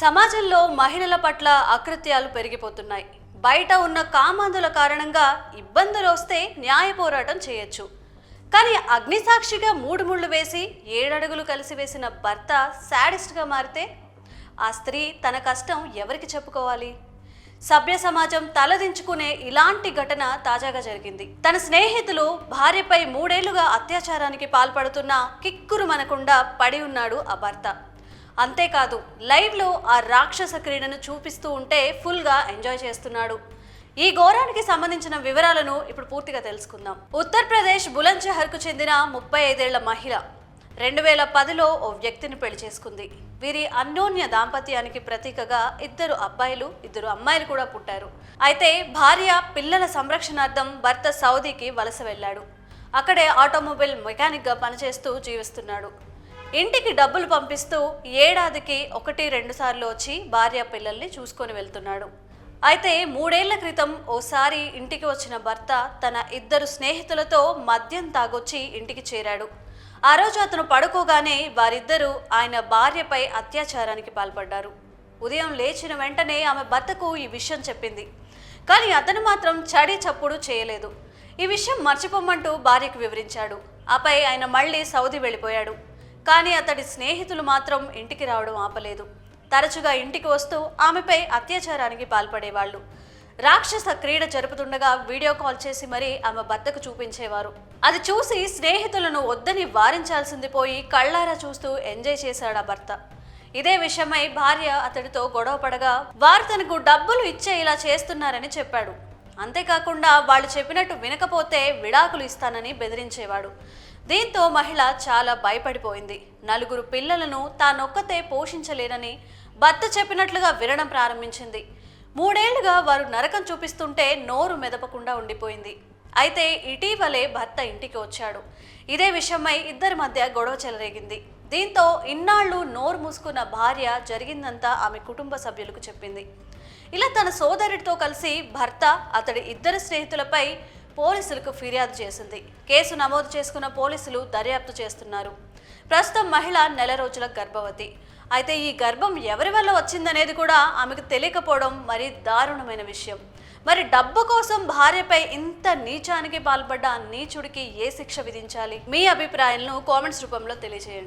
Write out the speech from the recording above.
సమాజంలో మహిళల పట్ల అకృత్యాలు పెరిగిపోతున్నాయి. బయట ఉన్న కామాంధుల కారణంగా ఇబ్బందులు వస్తే న్యాయ పోరాటం చేయొచ్చు. కానీ అగ్నిసాక్షిగా మూడు ముళ్ళు వేసి ఏడడుగులు కలిసి వేసిన భర్త శాడిస్ట్గా మారితే ఆ స్త్రీ తన కష్టం ఎవరికి చెప్పుకోవాలి? సభ్య సమాజం తలదించుకునే ఇలాంటి ఘటన తాజాగా జరిగింది. తన స్నేహితులు భార్యపై మూడేళ్ళుగా అత్యాచారానికి పాల్పడుతున్న కిక్కురు మనకుండా పడి ఉన్నాడు ఆ భర్త. అంతేకాదు లైవ్లో ఆ రాక్షస క్రీడను చూపిస్తూ ఉంటే ఫుల్గా ఎంజాయ్ చేస్తున్నాడు. ఈ ఘోరానికి సంబంధించిన వివరాలను ఇప్పుడు పూర్తిగా తెలుసుకుందాం. ఉత్తరప్రదేశ్ బులంద్షహర్కు చెందిన ముప్పై ఐదేళ్ళ మహిళ రెండు వేల పదిలో ఓ వ్యక్తిని పెళ్ళి చేసుకుంది. వీరి అన్యోన్య దాంపత్యానికి ప్రతీకగా ఇద్దరు అబ్బాయిలు ఇద్దరు అమ్మాయిలు కూడా పుట్టారు. అయితే భార్య పిల్లల సంరక్షణార్థం భర్త సౌదీకి వలస వెళ్ళాడు. అక్కడే ఆటోమొబైల్ మెకానిక్గా పనిచేస్తూ జీవిస్తున్నాడు. ఇంటికి డబ్బులు పంపిస్తూ ఏడాదికి ఒకటి రెండు సార్లు వచ్చి భార్య పిల్లల్ని చూసుకొని వెళ్తున్నాడు. అయితే మూడేళ్ళ క్రితం ఓసారి ఇంటికి వచ్చిన భర్త తన ఇద్దరు స్నేహితులతో మద్యం తాగొచ్చి ఇంటికి చేరాడు. ఆ రోజు అతను పడుకోగానే వారిద్దరూ ఆయన భార్యపై అత్యాచారానికి పాల్పడ్డారు. ఉదయం లేచిన వెంటనే ఆమె భర్తకు ఈ విషయం చెప్పింది. కానీ అతను మాత్రం చడి చప్పుడు చేయలేదు. ఈ విషయం మర్చిపోమంటూ భార్యకు వివరించాడు. ఆపై ఆయన మళ్ళీ సౌదీ వెళ్ళిపోయాడు. కానీ అతడి స్నేహితులు మాత్రం ఇంటికి రావడం ఆపలేదు. తరచుగా ఇంటికి వస్తూ ఆమెపై అత్యాచారానికి పాల్పడేవాళ్ళు. రాక్షస క్రీడ జరుపుతుండగా వీడియో కాల్ చేసి మరీ ఆమె భర్తకు చూపించేవారు. అది చూసి స్నేహితులను వద్దని వారించాల్సింది పోయి కళ్ళారా చూస్తూ ఎంజాయ్ చేశాడు ఆ భర్త. ఇదే విషయమై భార్య అతడితో గొడవ పడగా వారు తనకు డబ్బులు ఇచ్చే ఇలా చేస్తున్నారని చెప్పాడు. అంతేకాకుండా వాళ్ళు చెప్పినట్టు వినకపోతే విడాకులు ఇస్తానని బెదిరించేవాడు. దీంతో మహిళ చాలా భయపడిపోయింది. నలుగురు పిల్లలను తానొక్కతే పోషించలేనని భర్త చెప్పినట్లుగా వినడం ప్రారంభించింది. మూడేళ్ళుగా వారు నరకం చూపిస్తుంటే నోరు మెదపకుండా ఉండిపోయింది. అయితే ఇటీవలే భర్త ఇంటికి వచ్చాడు. ఇదే విషయమై ఇద్దరి మధ్య గొడవ చెలరేగింది. దీంతో ఇన్నాళ్ళు నోరు మూసుకున్న భార్య జరిగిందంతా ఆమె కుటుంబ సభ్యులకు చెప్పింది. ఇలా తన సోదరుడితో కలిసి భర్త అతడి ఇద్దరు స్నేహితులపై పోలీసులకు ఫిర్యాదు చేసింది. కేసు నమోదు చేసుకున్న పోలీసులు దర్యాప్తు చేస్తున్నారు. ప్రస్తుతం మహిళ నెల రోజుల గర్భవతి. అయితే ఈ గర్భం ఎవరి వల్ల వచ్చిందనేది కూడా ఆమెకు తెలియకపోవడం మరి దారుణమైన విషయం. మరి డబ్బు కోసం భార్యపై ఇంత నీచానికి పాల్పడ్డ ఆ నీచుడికి ఏ శిక్ష విధించాలి? మీ అభిప్రాయాలను కామెంట్స్ రూపంలో తెలియజేయండి